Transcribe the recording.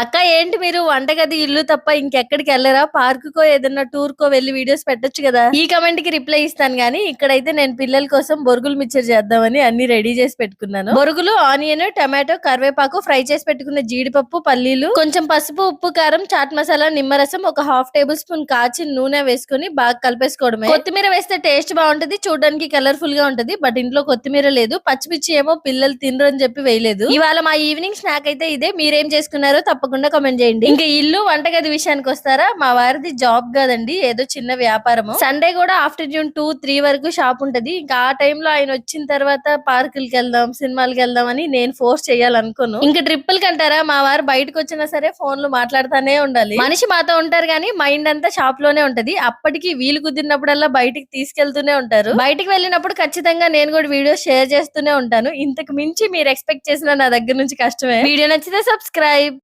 అక్క ఏంటి మీరు వంటగది ఇల్లు తప్ప ఇంకెక్కడికి వెళ్ళరా? పార్క్ కో ఏదన్నా టూర్ కో వెళ్ళి వీడియోస్ పెట్టొచ్చు కదా. ఈ కమెంట్కి రిప్లై ఇస్తాను గానీ ఇక్కడైతే నేను పిల్లల కోసం బొరుగులు మిక్చర్ చేద్దామని అన్ని రెడీ చేసి పెట్టుకున్నాను. బొరుగులు ఆనియన్ టమాటో కరివేపాకు ఫ్రై చేసి పెట్టుకున్న జీడిపప్పు పల్లీలు కొంచెం పసుపు ఉప్పు కారం చాట్ మసాలా నిమ్మరసం ఒక హాఫ్ టేబుల్ స్పూన్ కాచి నూనె వేసుకొని బాగా కలిపేసుకోవడమే. కొత్తిమీర వేస్తే టేస్ట్ బాగుంటది చూడడానికి కలర్ఫుల్గా ఉంటది బట్ ఇంట్లో కొత్తిమీర లేదు పచ్చిమిర్చి ఏమో పిల్లలు తినరు అని చెప్పి వేయలేదు. ఇవాళ మా ఈవినింగ్ స్నాక్ అయితే ఇదే మీరేం చేసుకున్నారో తప్పకుండా కామెంట్ చేయండి. ఇంకా ఇల్లు వంటగది విషయానికి వస్తారా? మా వారిది జాబ్ కాదండి ఏదో చిన్న వ్యాపారము. సండే కూడా ఆఫ్టర్నూన్ టూ త్రీ వరకు షాప్ ఉంటది. ఇంకా ఆ టైంలో ఆయన వచ్చిన తర్వాత పార్కులకి వెళ్దాం సినిమాలకి వెళ్దాం అని నేను ఫోర్స్ చేయాలనుకోను. ఇంకా ట్రిప్పులకి అంటారా? మా వారు బయటకు వచ్చినా సరే ఫోన్లు మాట్లాడుతానే ఉండాలి. మనిషి మాతో ఉంటారు కానీ మైండ్ అంతా షాప్లోనే ఉంటది. అప్పటికి వీలు కుదిరినప్పుడల్లా బయటికి తీసుకెళ్తూనే ఉంటారు. బయటికి వెళ్ళినప్పుడు ఖచ్చితంగా నేను కూడా వీడియో షేర్ చేస్తూనే ఉంటాను. ఇంతకు మించి మీరు ఎక్స్పెక్ట్ చేసిన నా దగ్గర నుంచి కష్టమే. వీడియో నచ్చితే సబ్స్క్రైబ్